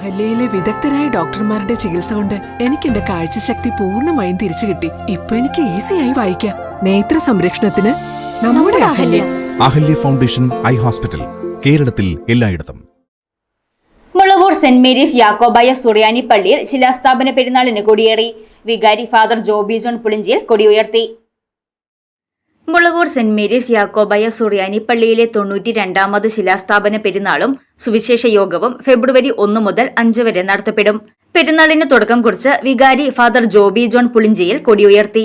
അഹല്യയിലെ വിദഗ്ധരായ ഡോക്ടർമാരുടെ ചികിത്സ കൊണ്ട് എനിക്ക് എന്റെ കാഴ്ചശക്തി പൂർണമായും തിരിച്ചു കിട്ടി. ഇപ്പൊ എനിക്ക് ഈസിയായി വായിക്കാം. നേത്ര സംരക്ഷണത്തിന് നമ്മുടെ Ahalya. Ahalya. Foundation eye hospital കേരളത്തിൽ എല്ലായിടത്തും. മുളവൂർ സെന്റ് മേരീസ് യാക്കോബായ സുറിയാനി പള്ളിയിൽ ശിലാസ്ഥാപന പെരുന്നാളിന് കൊടിയേറി. വികാരി ഫാദർ ജോബി ജോൺ പുളിഞ്ചിയിൽ കൊടിയുയർത്തി മുളവൂർ സെന്റ് മേരീസ് യാക്കോബായ സുറിയാനി പള്ളിയിലെ തൊണ്ണൂറ്റി രണ്ടാമത് ശിലാസ്ഥാപന പെരുന്നാളും സുവിശേഷ യോഗവും ഫെബ്രുവരി ഒന്ന് മുതൽ അഞ്ച് വരെ നടത്തപ്പെടും. പെരുന്നാളിന് തുടക്കം കുറിച്ച് വികാരി ഫാദർ ജോബി ജോൺ പുളിഞ്ചിയിൽ കൊടിയുയർത്തി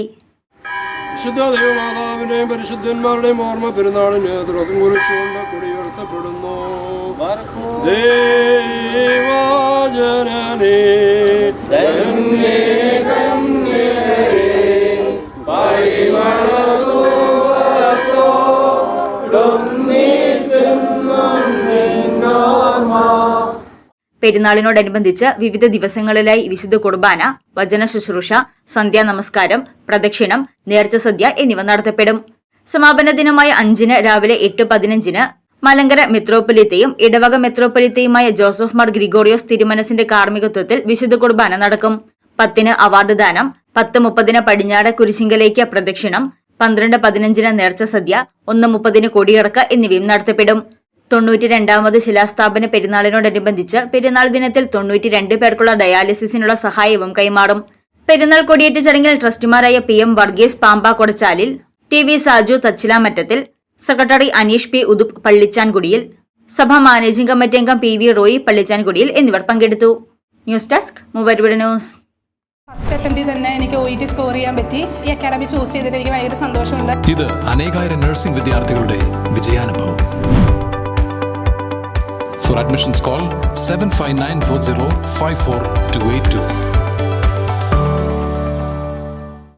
വിശുദ്ധ ദൈവമാതാവിന്റെയും പരിശുദ്ധന്മാരുടെയും ഓർമ്മ പെരുന്നാളിന് തുടക്കം കുറിച്ചുകൊണ്ട് കുടിയുയർത്തപ്പെടുന്നു ദൈവജനനേ പെരുന്നാളിനോടനുബന്ധിച്ച് വിവിധ ദിവസങ്ങളിലായി വിശുദ്ധ കുർബാന വചന ശുശ്രൂഷ സന്ധ്യാ നമസ്കാരം പ്രദക്ഷിണം നേർച്ച സദ്യ എന്നിവ നടത്തപ്പെടും. സമാപന ദിനമായ അഞ്ചിന് രാവിലെ എട്ട് പതിനഞ്ചിന് മലങ്കര മെത്രോപ്പൊലിത്തയും ഇടവക മെത്രോപ്പൊലിത്തയുമായ ജോസഫ് മാർ ഗ്രിഗോറിയോസ് തിരുമനസിന്റെ കാർമ്മികത്വത്തിൽ വിശുദ്ധ കുർബാന നടക്കും. പത്തിന് അവാർഡ് ദാനം പത്ത് മുപ്പതിന് പടിഞ്ഞാറ് കുരിശിങ്കലേക്ക് പ്രദക്ഷിണം പന്ത്രണ്ട് പതിനഞ്ചിന് നേർച്ച സദ്യ ഒന്ന് മുപ്പതിന് കൊടിയിറക്ക എന്നിവയും നടത്തപ്പെടും. തൊണ്ണൂറ്റി രണ്ടാമത് ശിലാസ്ഥാപന പെരുന്നാളിനോടനുബന്ധിച്ച് പെരുന്നാൾ ദിനത്തിൽ തൊണ്ണൂറ്റി രണ്ട് പേർക്കുള്ള ഡയാലിസിസിനുള്ള സഹായവും കൈമാറും. പെരുന്നാൾ കൊടിയേറ്റ ചടങ്ങിൽ ട്രസ്റ്റിമാരായ P M Varghese Pampa Kodachalil T V Saju Thachilamattathil secretary Aneesh P ഉദുപ് Pallichankudiyil സഭ മാനേജിംഗ് കമ്മിറ്റി അംഗം പി വി റോയി പള്ളിച്ചാൻകുടിയിൽ എന്നിവർ പങ്കെടുത്തു. ന്യൂസ് ഡെസ്ക് മൂവരുവിടെ ന്യൂസ്. ഫസ്റ്റ് തന്നെ എനിക്ക് സ്കോർ ചെയ്യാൻ പറ്റി. ഈ എനിക്ക് സന്തോഷമുണ്ട്. ഇത് അനേകായിരം നഴ്സിംഗ് വിദ്യാർത്ഥികളുടെ വിജയാനുഭവം. For admissions call seven five nine four zero five four two eight two